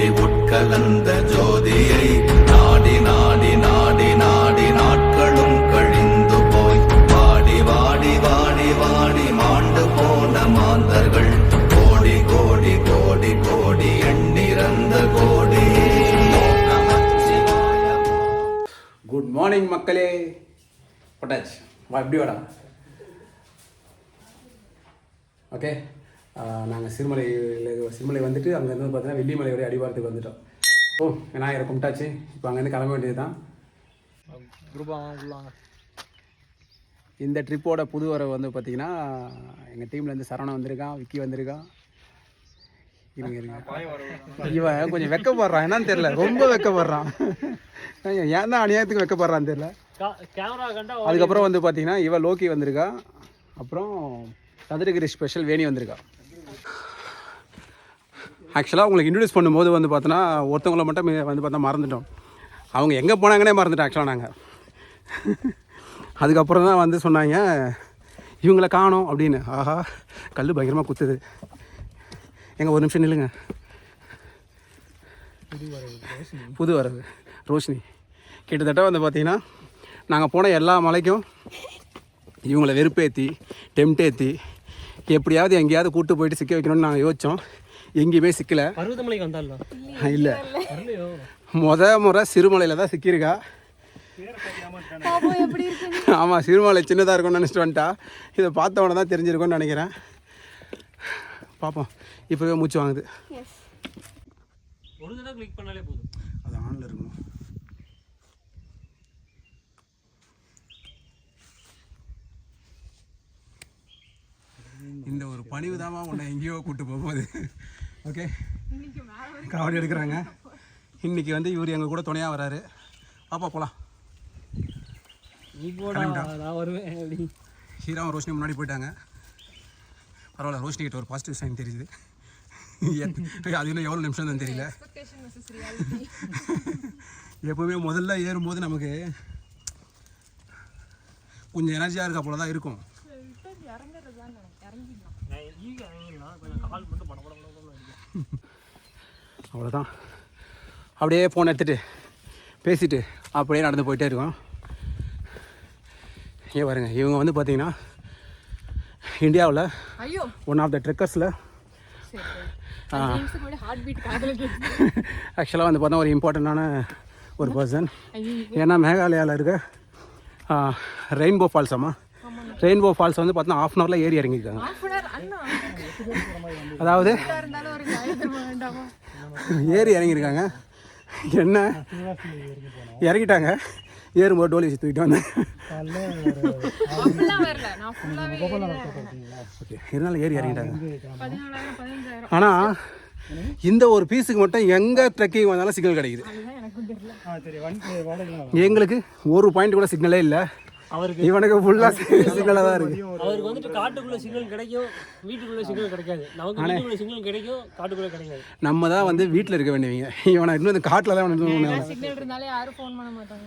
கோடி உட்கலந்த ஜோதியை நாடி நாடி நாடி நாடி நாட்களும் கழிந்து போய் வாடி வாடி வாடி வாடி மாண்டு போன மாந்தர்கள். கோடி கோடி கோடி கோடி எண்ணிறந்த கோடி. குட் மார்னிங் மக்களே. போட்டாச்சு. வா எப்படி வாடா. ஓகே நாங்கள் சிறுமலையில் சிறுமலை வந்துட்டு அங்கேருந்து பார்த்தீங்கன்னா வெள்ளிமலையோட அடிவாரத்துக்கு வந்துட்டோம். ஓ விநாயகரை கும்பிட்டாச்சு. இப்போ அங்கேருந்து கிளம்ப வேண்டியது தான் இந்த ட்ரிப்போட புது வரவு வந்து பார்த்தீங்கன்னா எங்கள் டீம்லேருந்து சரவணன் வந்திருக்கான் விக்கி வந்திருக்கான். இருங்க இருங்க. இவன் கொஞ்சம் வெக்கப்படுறான். என்னன்னு தெரியல. ரொம்ப வெக்கப்படுறான். ஏன் தான் அநியாயத்துக்கு வெக்கப்படுறான்னு தெரியல. அதுக்கப்புறம் வந்து பார்த்தீங்கன்னா இவ லோக்கி வந்திருக்கா அப்புறம் சதுரகிரி ஸ்பெஷல் வேணி வந்திருக்கா ஆக்சுவலாக உங்களுக்கு இன்ட்ரடியூஸ் பண்ணும்போது வந்து பார்த்தோன்னா ஒருத்தவங்கள மட்டும் வந்து பார்த்தா மறந்துட்டோம். அவங்க எங்கே போனாங்கன்னே மறந்துட்டோம் ஆக்சுவலாக நாங்கள் அதுக்கப்புறம் தான் வந்து சொன்னாங்க இவங்கள காணோம் அப்படின்னு. ஆஹா கல் பயங்கரமாக குத்துது. எங்கள் ஒரு நிமிஷம் நில்லுங்க. புது வரது ரோஷினி. கிட்டத்தட்ட வந்து பார்த்திங்கன்னா நாங்கள் போன எல்லா மலைக்கும் இவங்களை வெறுப்பேற்றி டெம்டேற்றி எப்படியாவது எங்கேயாவது கூட்டு போயிட்டு சிக்க வைக்கணும்னு நாங்கள் யோசித்தோம் எங்கேயுமே சிக்கலை. பருவதமலைக்கு வந்தாலும் இல்லை. முத முறை சிறுமலையில் தான் சிக்கியிருக்கா. ஆமாம் சிறுமலை சின்னதாக இருக்கும்னு நினச்சிட்டு வந்துட்டா. இதை பார்த்தவொடனே தான் தெரிஞ்சிருக்கும்னு நினைக்கிறேன். பார்ப்போம். இப்போவே மூச்சு வாங்குது. ஒரு தடவை கிளிக் பண்ணாலே போதும். அது ஆனில் இருக்கணும் இந்த ஒரு பணிவு தாமா உன்னை எங்கேயோ கூட்டு போகும்போது. ஓகே காவடி எடுக்கிறாங்க. இன்னைக்கு வந்து இவர் எங்கள் கூட துணையாக வராரு. பாப்பா போகலாம் நீ போடா நான் வருவேன் அப்படி ஹீராவும் ரோஷினி முன்னாடி போயிட்டாங்க. பரவாயில்ல ரோஷினி கிட்ட ஒரு பாசிட்டிவ் சைன் தெரியுது. அது இன்னும் எவ்வளோ நிமிஷம் தான் தெரியல. எப்பவுமே முதல்ல ஏறும்போது நமக்கு கொஞ்சம் எனர்ஜியாக இருக்கா போல தான் இருக்கும் நான் ஈக இறங்கிடலாம் கொஞ்சம் கால் மட்டும் பட பட பட பட அடிக்கும். அவ்வளோதான் அப்படியே ஃபோன் எடுத்துகிட்டு பேசிட்டு அப்படியே நடந்து போயிட்டே இருக்கோம். ஏன் பாருங்க இவங்க வந்து பார்த்தீங்கன்னா இந்தியாவில் ஒன் ஆஃப் த ட்ரெக்கர்ஸில் ஆக்சுவலாக வந்து பார்த்தா ஒரு இம்பார்ட்டண்ட்டான ஒரு பர்சன் ஏன்னா மேகாலயாவில் இருக்க ரெயின்போ ஃபால்ஸ் அம்மா ரெயின்போ ஃபால்ஸ் வந்து பார்த்தா ஆஃப் அன் ஹவரில் ஏறி இறங்கியிருக்காங்க. அதாவது ஏறி இறங்கியிருக்காங்க. என்ன? இறங்கிட்டாங்க. ஏறும்போது டோலி வச்சு தூக்கிட்டு வந்தேன். இருந்தாலும் ஏறி இறங்கிட்டாங்க. ஆனால் இந்த ஒரு பீஸுக்கு மட்டும் எங்கே ட்ரெக்கிங் வந்தாலும் சிக்னல் கிடைக்குது. எங்களுக்கு ஒரு பாயிண்ட் கூட சிக்னலே இல்லை. அவருக்கு இவனுக்கு ஃபுல்லாக சிக்னலாக தான் இருக்குது அவருக்கு வந்துட்டு காட்டுக்குள்ள சிக்னல் கிடைக்கும் வீட்டுக்குள்ள சிக்னல் கிடைக்காது. நமக்கு வீட்டுக்குள்ள சிக்னல் கிடைக்கும் காட்டுக்குள்ள கிடைக்காது. நம்ம தான் வந்து வீட்டில் இருக்க வேண்டியவங்க. இவனை இன்னும் இந்த காட்டில் தான் அவனுக்கு சிக்னல் இருந்தாலே யாரும் ஃபோன் பண்ண மாட்டாங்க.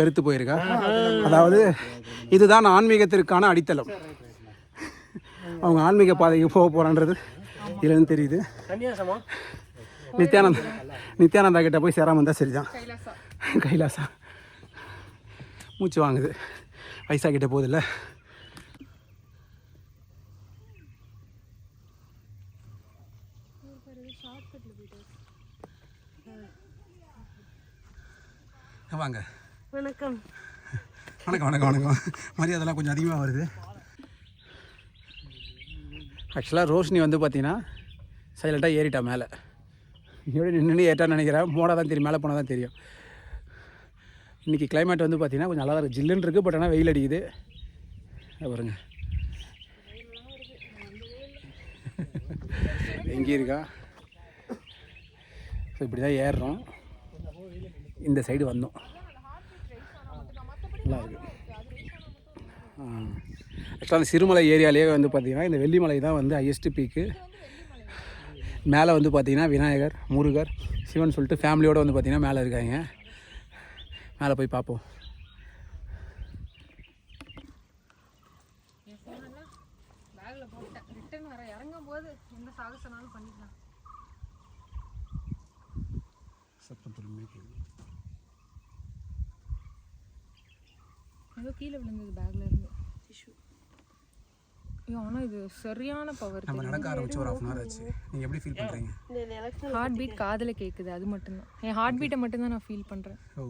வெறுத்து போயிருக்கா? அதாவது இதுதான் ஆன்மீகத்திற்கான அடித்தளம். அவங்க ஆன்மீக பாதைக்கு போக போகிறான்றது இதுலேருந்து தெரியுது. நித்யானந்த் நித்யானந்தா கிட்ட போய் சேராம இருந்தால் சரிதான். கைலாசா கைலாசா மூச்சு வாங்குது. வயசா கிட்ட போகுதுல்ல வாங்க. வணக்கம். வணக்கம் வணக்கம் வணக்கம். மரியாதைலாம் கொஞ்சம் அதிகமாக வருது. ஆக்சுவலாக ரோஷினி வந்து பார்த்தீங்கன்னா சைலண்ட்டாக ஏறிட்டா மேலே. எப்படி நின்று ஏற்றான்னு நினைக்கிறேன். மோடாக தான் தெரியும் மேலே போனால் தான் தெரியும். இன்றைக்கி கிளைமேட் வந்து பார்த்தீங்கன்னா கொஞ்சம் நல்லா இருக்குது ஜில்லுன்னு இருக்குது பட் ஆனால் வெயில் அடிக்குது. பாருங்க. எங்கே இருக்கா? ஸோ இப்படி தான் ஏறுறோம். இந்த சைடு வந்தோம். நல்லா இருக்கு. ஆக்சுவலாக அந்த சிறுமலை ஏரியாலேயே வந்து பார்த்திங்கன்னா இந்த வெள்ளிமலை தான் வந்து ஹையஸ்ட் பீக்கு மேலே வந்து பார்த்திங்கன்னா விநாயகர் முருகர் சிவன் சொல்லிட்டு ஃபேமிலியோடு வந்து பார்த்திங்கன்னா மேலே இருக்காங்க. மேலே போய் பார்ப்போம். போட்டேன் ரிட்டர்ன் வர இறங்கும் போது எந்த சாகசனாலும் பண்ணிக்கலாம். ஏதோ கீழே விழுந்தது பேக்ல இருந்து. டிஷ்யூ ஐயோ ஆனால் இது சரியான பவர் நம்ம நடக்க ஆரம்பிச்சு ஒரு ஆஃப் அன் ஹவர் ஆச்சு. நீங்கள் எப்படி ஃபீல் பண்ணுறீங்க ஹார்ட் பீட் காதில் கேட்குது அது மட்டும்தான். என் ஹார்ட் பீட்டை மட்டும்தான் நான் ஃபீல் பண்ணுறேன் ஓ.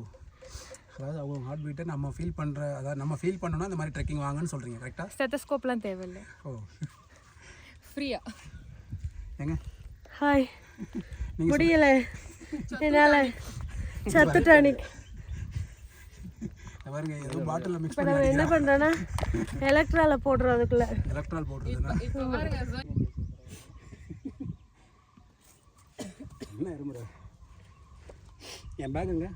அதாவது அவங்க ஹார்ட் பீட்டை நம்ம ஃபீல் பண்ணுற அதாவது நம்ம ஃபீல் பண்ணோன்னா இந்த மாதிரி ட்ரெக்கிங் வாங்கன்னு சொல்கிறீங்க கரெக்டாக ஸ்டெத்தஸ்கோப்லாம் தேவையில்லை. ஓ. ஃப்ரீயா ஏங்க ஹாய் முடியல. என்னால சத்துட்டானிக் பாருங்க ஏதோ பாட்டிலில் மிக்ஸ் பண்ணி என்ன பண்ணுறோன்னா எலக்ட்ரால போடுறோம் அதுக்குள்ள. எலக்ட்ரால் போடுறதுன்னா? என்ன இருமுறை என் பேக்குங்க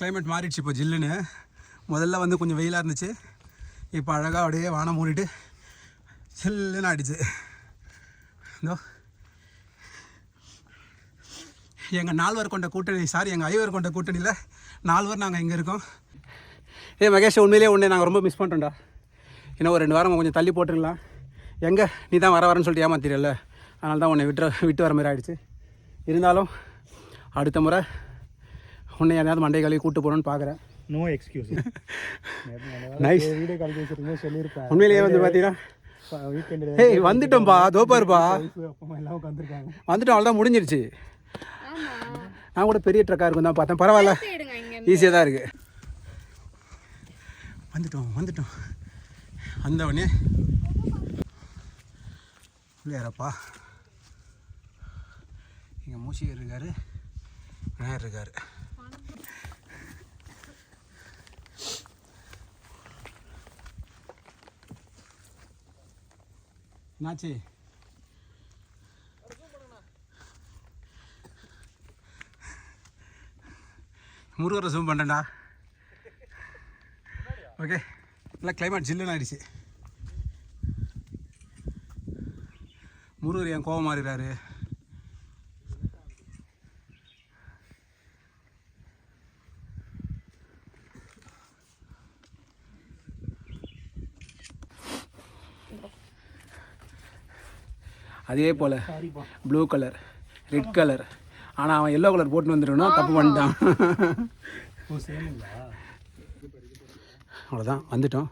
கிளைமேட் மாறிடுச்சு இப்போ ஜில்லுன்னு. முதல்ல வந்து கொஞ்சம் வெயிலாக இருந்துச்சு. இப்போ அழகாக அப்படியே வானம் மூடிட்டு சில்லுன்னு ஆடிச்சு இதோ. எங்கள் நால்வர் கொண்ட கூட்டணி சாரி எங்கள் ஐவர் கொண்ட கூட்டணியில் நால்வர் நாங்கள் இங்கே இருக்கோம். ஏ மகேஷ் உண்மையிலேயே உன்னை நாங்கள் ரொம்ப மிஸ் பண்ணுறோம்டா இன்னும் ஒரு ரெண்டு வாரம் கொஞ்சம் தள்ளி போட்டுருக்கலாம் எங்கே? நீ தான் வர வரேன்னு சொல்லிட்டு ஏமாத்திரல அதனால தான் உன்னை விட்டு விட்டு வர மாதிரி ஆகிடுச்சு இருந்தாலும் அடுத்த முறை உன்னை யாரையாவது மண்டை கழுவி கூட்டு போகணுன்னு பார்க்குறேன் no excuse nice video call பேசிருக்கீங்க சொல்லியிருப்பேன். உண்மையிலேயே வந்து பார்த்தீங்கன்னா வீக்கெண்டு ஏய் வந்துட்டோம்ப்பா தோப்பாருப்பா அப்பா எல்லாம் உட்காந்துருக்காங்க வந்துட்டோம் அவ்வளோதான் முடிஞ்சிருச்சு. நான் கூட பெரிய ட்ரக்காக இருக்கும் தான் பார்த்தேன். பரவாயில்ல. ஈஸியாக தான் இருக்குது வந்துட்டோம் வந்துட்டோம். வந்தவொடனே பிள்ளையாரப்பா இங்கே மூச்சிகர் இருக்காரு விநாயகர் இருக்காரு. என்னாச்சு? முருகரை ஜூம் பண்ணுறேன்டா ஓகே நல்லா கிளைமேட் ஜில்லுன்னு ஆயிடுச்சு. முருகர் ஏன் கோவம் மாறிடுறாரு அதே போல் ப்ளூ கலர் ரெட் கலர் ஆனால் அவன் எல்லோ கலர் போட்டு வந்துருக்கணும் தப்பு பண்ணிட்டான். அவ்வளோதான் வந்துட்டோம்.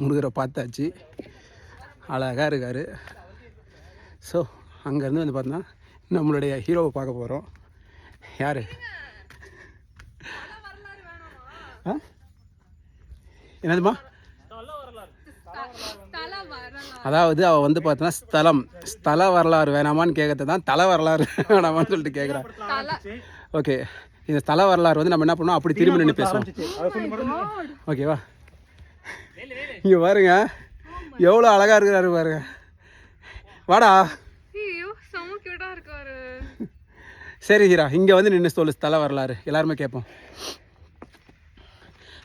முருகரை பார்த்தாச்சு. அழகாக இருக்கார். ஸோ அங்கேருந்து வந்து பார்த்தோன்னா நம்மளுடைய ஹீரோவை பார்க்க போகிறோம் யார்? ஆ? என்னதுமா அதாவது அவள் வந்து பார்த்தோன்னா ஸ்தலம் ஸ்தல வரலாறு வேணாமான்னு கேட்கறது தான் தலை வரலாறு வேணாமான்னு சொல்லிட்டு கேட்குறான் ஓகே இந்த ஸ்தல வரலாறு வந்து நம்ம என்ன பண்ணுவோம்? அப்படி திரும்பி நின்று பேசுவோம். ஓகேவா இங்கே பாருங்க. எவ்வளோ அழகா இருக்கிறாரு பாருங்க. வாடா. சரி ஹீரா இங்கே வந்து நின்று சொல்லு ஸ்தல வரலாறு. எல்லாருமே கேட்போம்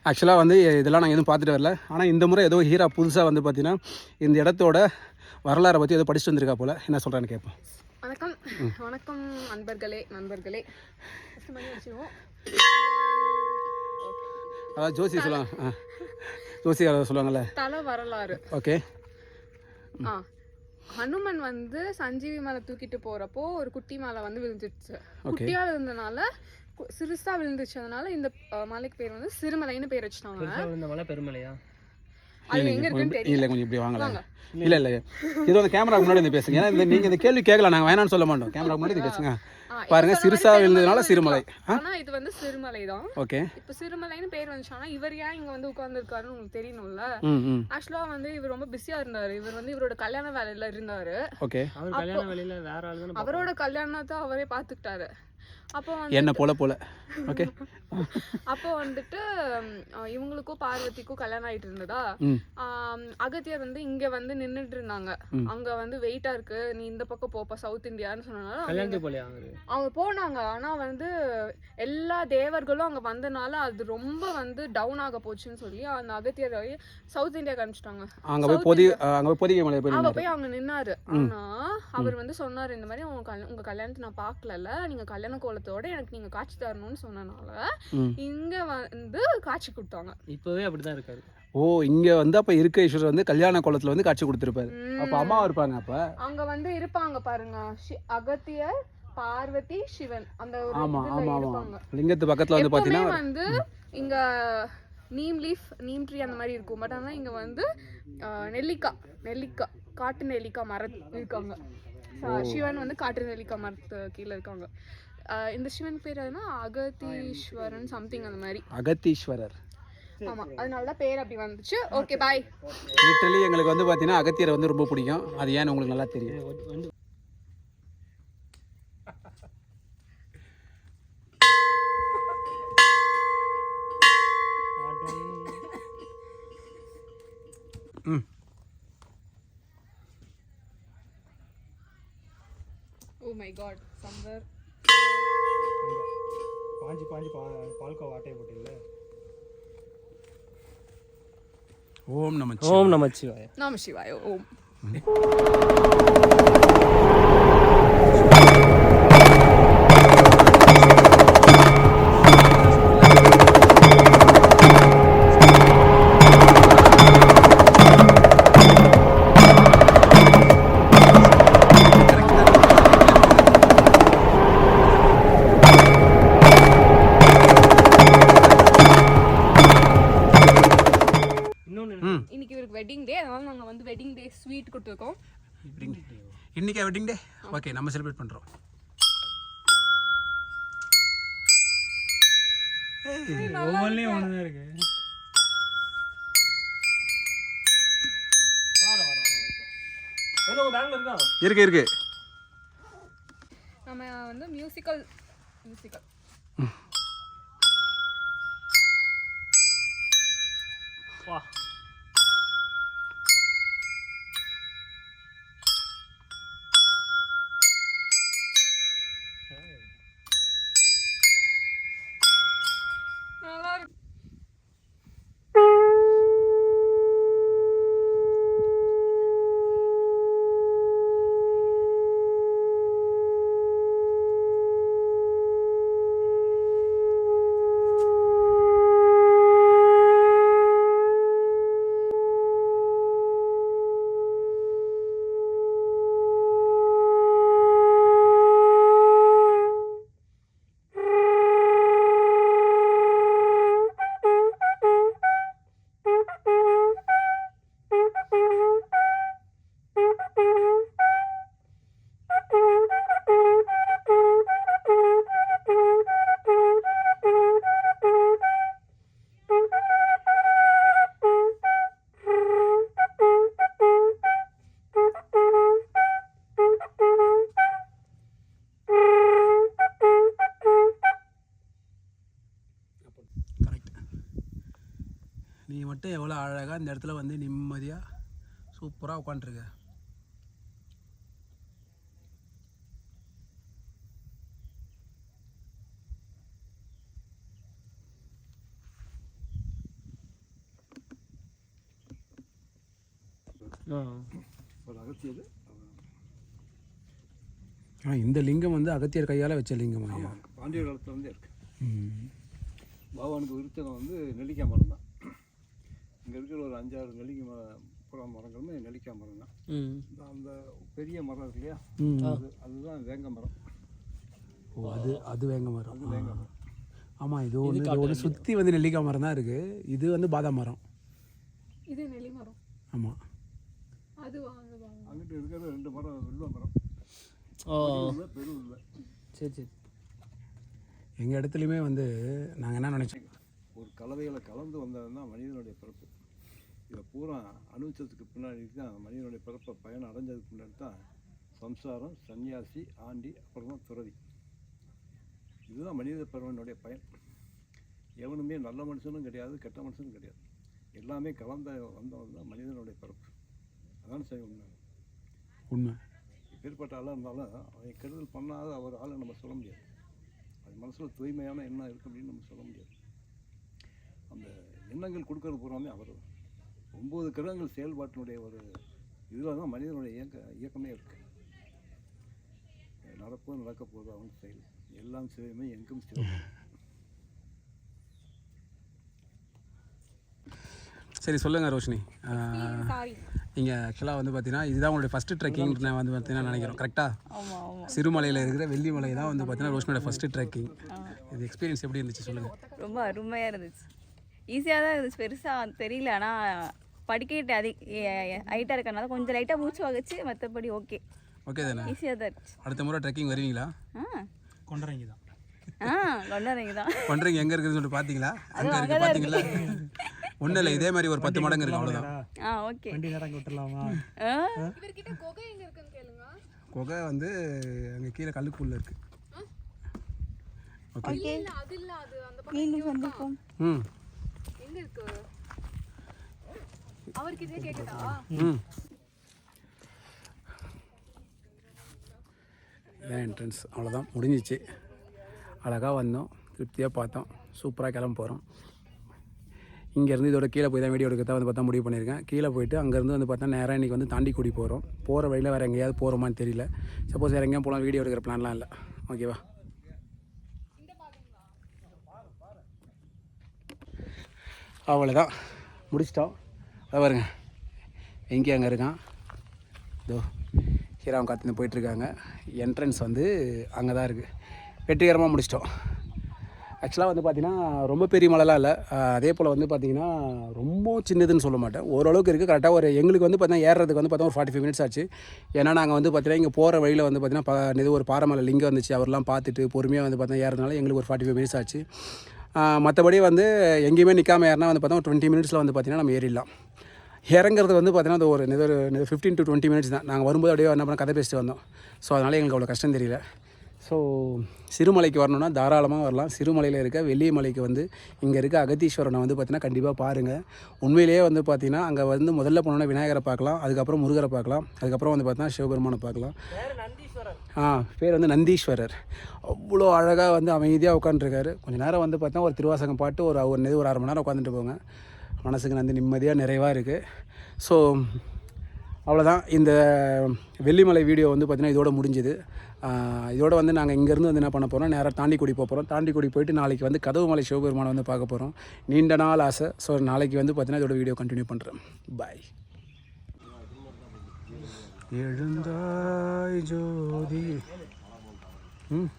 ஆக்சுவலாக வந்து இதெல்லாம் நாங்கள் எதுவும் பார்த்துட்டு வரல. ஆனால் இந்த முறை ஏதோ ஹீரா புதுசாக வந்து பார்த்தீங்கன்னா இந்த இடத்தோட வரலாறை பற்றி ஏதோ படிச்சுட்டு வந்திருக்கா போல். என்ன சொல்கிறான்னு கேட்போம் வணக்கம். வணக்கம் நண்பர்களே நண்பர்களே. அதாவது ஜோசி சொல்லுவாங்க. ஜோசி சொல்லுவாங்கல்ல. தல வரலாறு. ஓகே. ஆ. ஹனுமன் வந்து சஞ்சீவி மலை தூக்கிட்டு போறப்போ ஒரு குட்டி மலை வந்து விழுந்துச்சு குட்டியா விழுந்தனால சிறுசா விழுந்துச்சதுனால இந்த மலைக்கு பேர் வந்து சிறுமலைன்னு பேர் வச்சுட்டாங்க. மலை பெருமலையா? அது எங்க இருக்குன்னு தெரியல. இல்லை கொஞ்சம் இப்படி வாங்கலாம் இல்லை இல்லை. இது வந்து கேமரா முன்னாடி வந்து பேசுங்க. ஏன்னா இந்த இந்த கேள்வி கேட்கல நாங்கள் வேணாம்னு சொல்ல மாட்டோம். கேமரா முன்னாடி இது பேசுங்க. பாருங்க சிறுசா விழுந்ததுனால சிறுமலை. ஆனா இது வந்து சிறுமலை தான் ஓகே. இப்ப சிறுமலைன்னு பேர் வந்துச்சானா இவர் ஏன் இங்க வந்து உட்கார்ந்துருக்காருன்னு உங்களுக்கு தெரியணும்ல? ஆக்சுவலா வந்து இவர் ரொம்ப பிஸியா இருந்தாரு. இவர் வந்து இவரோட கல்யாண வேலையில இருந்தாரு. ஓகே. அவர் கல்யாண வேலையில அவரோட கல்யாணத்தை அவரே பாத்துக்கிட்டாரு. அப்போ வந்து என்ன போல போல. ஓகே அப்போ வந்துட்டு இவங்களுக்கும் பார்வதிக்கும் கல்யாணம் ஆயிட்டு இருந்ததா? அகத்தியர் வந்து இங்க வந்து நின்னுட்டு இருந்தாங்க. அங்க வந்து வெயிட்டா இருக்கு. நீ இந்த பக்கம் போப்பா சவுத் இந்தியான்னு சொன்னனால அவங்க போனாங்க. ஆனா வந்து எல்லா தேவர்களும் அங்க வந்தனால அது ரொம்ப வந்து டவுன் ஆக போச்சுன்னு சொல்லி அந்த அகத்தியர் சவுத் இந்தியா அனுப்பிச்சிட்டாங்க. அங்கே போய் பொதி அங்கே போய் போய் அவங்க நின்னாரு. ஆனா அவர் வந்து சொன்னாரு இந்த மாதிரி உங்க கல்யா- உங்க கல்யாணத்தை நான் பார்க்கல நீங்க கல்யாண கோலத்தோட எனக்கு நீங்க காட்சி தரணும்னு சொன்னனால. இங்க வந்து காட்சி கொடுத்தாங்க. இப்பவே அப்படிதான் இருக்காரு. ஓ இங்கே வந்து அப்போ இருக்க ஈஸ்வரர் வந்து கல்யாண கோலத்தில் வந்து காட்சி கொடுத்துருப்பாரு. அப்போ அம்மாவா இருப்பாங்க அப்போ? அங்க வந்து இருப்பாங்க பாருங்க. அகத்தியர் பார்வதி சிவன். அந்த ஒரு ஆமாம் இருப்பாங்க. ஆமாம் லிங்கத்து பக்கத்தில் வந்து எப்பவுமே பார்த்தீங்கன்னா வந்து இங்க நீம் லீஃப் நீம் ட்ரீ அந்த மாதிரி இருக்கும். பட் ஆனா இங்க வந்து நெல்லிக்காய் நெல்லிக்காய் காட்டு நெல்லிக்காய் மரம் இருக்காங்க. ச- சிவன் வந்து காட்டு நெல்லிக்காய் மரத்து கீழே இருக்காங்க. இந்த சிவன் பேர் எதுனா? அகதீஸ்வரன் சம்திங் அந்த மாதிரி. அகத்தீஸ்வரர். ஆமா அதனால தான் பேர் அப்படி வந்துச்சு. ஓகே பாய் லிட்டரலி எங்களுக்கு வந்து பார்த்தீங்கன்னா அகத்தியரை வந்து ரொம்ப பிடிக்கும். அது ஏன்னு உங்களுக்கு நல்லா தெரியும். ம் ஓ மை காட் சம்வர் பாஞ்சு பாஞ்சு பா பால்கோவா ஆட்டையை போட்டீங்களே? ஓம் நம ஓம் நமச்சிவாய. நாம சிவாய ஓம் டே ஸ்வீட் கொடுத்துருக்கோம் இன்னைக்கு வெட்டிங் டே ஓகே நம்ம செலிப்ரேட் பண்ணுறோம் ஒன்று தான் இருக்கு. இருக்கு. நம்ம வந்து மியூசிக்கல் மியூசிக்கல் வா. அழகாக இந்த இடத்துல வந்து நிம்மதியாக சூப்பராக உட்காண்ட்ருக்க ஆ. இந்த லிங்கம் வந்து அகத்தியர் கையால் வச்ச லிங்கம் பாண்டிய காலத்துல இருந்தே இருக்கு. ம். பகவானுக்கு விருத்தகம் வந்து நெல்லிக்காய் மரம் தான் இங்கே இருக்கிற ஒரு அஞ்சாறு நெல்லிக்காய் மரம் புற மரங்களுமே நெல்லிக்காய் மரம் தான். அந்த பெரிய மரம் இருக்கு இல்லையா? அது அதுதான் வேங்க மரம். ஓ அது அது வேங்க மரம். அது வேங்க மரம். ஆமாம் இது ஒன்று இது ஒன்று சுற்றி வந்து நெல்லிக்காய் மரம் தான் இருக்குது இது வந்து பாதாம் மரம். இது நெல்லி மரம். ஆமாம் அது வாங்க வாங்க அங்கிட்டு இருக்கிற ரெண்டு மரம் வெள்ள மரம். ஓ பெரும் இல்லை சரி சரி. எங்கள் இடத்துலையுமே வந்து நாங்கள் என்ன நினச்சோம்? ஒரு கலவைகளை கலந்து வந்தது தான் மனிதனுடைய பிறப்பு. இதை பூரா அனுபவிச்சதுக்கு பின்னாடி தான் மனிதனுடைய பிறப்பை பயன் அடைஞ்சதுக்கு பின்னாடி தான் சம்சாரம் சன்னியாசி ஆண்டி அப்புறம் தான் துறவி. இதுதான் மனித பிறவனுடைய பயன். எவனுமே நல்ல மனுஷனும் கிடையாது கெட்ட மனுஷனும் கிடையாது. எல்லாமே கலந்த வந்தவன் தான் மனிதனுடைய பிறப்பு. அதான் செய்ய உண்மை? உண்மை. எப்பேற்பட்ட ஆளாக இருந்தாலும் அவன் கெடுதல் பண்ணாத ஒரு ஆளை நம்ம சொல்ல முடியாது. அது மனசில் தூய்மையான எண்ணம் இருக்கு அப்படின்னு நம்ம சொல்ல முடியாது. அந்த எண்ணங்கள் கொடுக்கறது பூராமே அவர். ஒம்பது கிரகங்கள் செயல்பாட்டினுடைய ஒரு இதில் தான் மனிதனுடைய இயக்க இயக்கமே இருக்கு. நடப்போ நடக்க போகுது அவன் செயல். எல்லாம் சிவமே எங்கும் சிவமே. சரி சொல்லுங்கள் ரோஷினி. நீங்கள் ஆக்சுவலாக வந்து பார்த்தீங்கன்னா இதுதான் உங்களுடைய ஃபஸ்ட்டு ட்ரெக்கிங் நான் வந்து பார்த்தீங்கன்னா நினைக்கிறோம் கரெக்டாக சிறுமலையில் இருக்கிற வெள்ளிமலை தான் வந்து பார்த்தீங்கன்னா ரோஷினியோட ஃபஸ்ட்டு ட்ரெக்கிங் இது எக்ஸ்பீரியன்ஸ் எப்படி இருந்துச்சு சொல்லுங்கள் ரொம்ப அருமையாக இருந்துச்சு. ஈஸியாக தான் இருந்துச்சு. பெருசாக தெரியல. ஆனால் படிக்கட்டு அதிக ஹைட்டாக இருக்கறனால கொஞ்சம் லைட்டாக மூச்சு வகைச்சு மற்றபடி ஓகே ஓகே தானே? ஈஸியாக தான் இருந்துச்சு. அடுத்த முறை ட்ரெக்கிங் வருவீங்களா? ஆ. கொண்டறங்கி தான். ஆ கொண்டாடுறீங்க தான். பண்ணுறீங்க எங்கே இருக்குதுன்னு சொல்லிட்டு பார்த்தீங்களா அங்கே இருக்கு பார்த்தீங்களா ஒன்றும் இல்லை இதே மாதிரி ஒரு பத்து மடங்கு இருக்கு. அவ்வளோதான் ஆ ஓகே வண்டி நேரம் அங்கே விட்டுலாமா இவர்கிட்ட குகை எங்க இருக்குன்னு கேளுங்க. குகை வந்து அங்கே கீழே கல்லுக்குள்ளே இருக்குது ஓகே அது இல்ல அது அந்த பக்கம் ம். எங்க இருக்கு அவருக்கு இதே கேக்குதா இதான் என்ட்ரன்ஸ் அவ்வளோதான் முடிஞ்சிச்சு. அழகாக வந்தோம். திருப்தியாக பார்த்தோம். சூப்பராக கிளம்ப போகிறோம் இங்கேருந்து இதோட கீழே போய் தான் வீடியோ எடுக்கிறதா வந்து பார்த்தா முடிவு பண்ணியிருக்கேன். கீழே போயிட்டு அங்கேருந்து வந்து பார்த்தா நேராக இன்றைக்கி வந்து தாண்டி கூடி போகிறோம் போகிற வழியில் வேறு எங்கேயாவது போகிறோமான்னு தெரியல. சப்போஸ் வேறு எங்கேயும் போகலாம் வீடியோ எடுக்கிற பிளான்லாம் இல்லை. ஓகேவா அவ்வளோதான் முடிச்சிட்டோம். அதை பாருங்க. எங்கே அங்கே இருக்கான்? இதோ ஹீராவும் காத்துன்னு போயிட்டுருக்காங்க. என்ட்ரன்ஸ் வந்து அங்கே தான் இருக்குது வெற்றிகரமாக முடிச்சிட்டோம் ஆக்சுவலாக வந்து பார்த்திங்கன்னா ரொம்ப பெரிய மலைலாம் இல்லை. அதே போல் வந்து பார்த்திங்கன்னா ரொம்ப சின்னதுன்னு சொல்ல மாட்டேன். ஓரளவுக்கு இருக்குது கரெக்டாக ஒரு எங்களுக்கு வந்து பார்த்தீங்கன்னா ஏறுறதுக்கு வந்து பார்த்தா ஒரு ஃபார்ட்டி ஃபைவ் மினிட்ஸ் ஆச்சு. ஏன்னா நாங்கள் வந்து பார்த்திங்கன்னா இங்கே போகிற வழியில் வந்து பார்த்திங்கன்னா ப இது ஒரு பாறைமலை லிங்கம் வந்துச்சு அவர்லாம் பார்த்துட்டு பொறுமையாக வந்து பார்த்தீங்கன்னா ஏறதுனால எங்களுக்கு ஒரு ஃபார்ட்டி ஃபைவ் மினிட்ஸ் ஆச்சு. மற்றபடி வந்து எங்கேயுமே நிற்காம ஏறினா வந்து பார்த்தா டுவெண்ட்டி மினிட்ஸில் வந்து பார்த்திங்கன்னா நம்ம ஏறிடலாம். இறங்குறது வந்து பார்த்தீங்கன்னா அது ஒரு இது ஒரு ஃபிஃப்டீன் டு டுவெண்ட்டி மினிட்ஸ் தான். நாங்கள் வரும்போது அப்படியே என்ன பண்ண கதை பேசிட்டு வந்தோம். ஸோ அதனால் எங்களுக்கு அவ்வளோ கஷ்டம் தெரியல. ஸோ சிறுமலைக்கு வரணும்னா தாராளமாக வரலாம். சிறுமலையில் இருக்க வெள்ளியமலைக்கு வந்து இங்கே இருக்க அகத்தீஸ்வரனை வந்து பார்த்திங்கன்னா கண்டிப்பாக பாருங்கள் உண்மையிலேயே வந்து பார்த்தீங்கன்னா அங்கே வந்து முதல்ல போனோன்னா விநாயகரை பார்க்கலாம் அதுக்கப்புறம் முருகரை பார்க்கலாம் அதுக்கப்புறம் வந்து பார்த்தீங்கன்னா சிவபெருமானை பார்க்கலாம். ஆ பேர் வந்து நந்தீஸ்வரர். அவ்வளோ அழகாக வந்து அமைதியாக உட்காந்துருக்காரு கொஞ்ச நேரம் வந்து பார்த்தீங்கன்னா ஒரு திருவாசகம் பாட்டு ஒரு ஒரு ஒரு அரை மணி நேரம் உட்காந்துட்டு போங்க. மனசுக்கு வந்து நிம்மதியாக நிறைவாக இருக்குது ஸோ அவ்வளோதான் இந்த வெள்ளிமலை வீடியோ வந்து பார்த்திங்கன்னா இதோட முடிஞ்சுது. இதோட வந்து நாங்கள் இங்கேருந்து வந்து என்ன பண்ண போகிறோம் நேராக தாண்டிக்குடி போக போகிறோம் தாண்டிக்குடி போயிட்டு நாளைக்கு வந்து கதவு மலை சிவபெருமானை வந்து பார்க்க போகிறோம் நீண்ட நாள் ஆசை. ஸோ நாளைக்கு வந்து பார்த்திங்கன்னா இதோட வீடியோ கண்டினியூ பண்ணுறேன் பாய் எழுந்தாய் ஜோதி. ம்?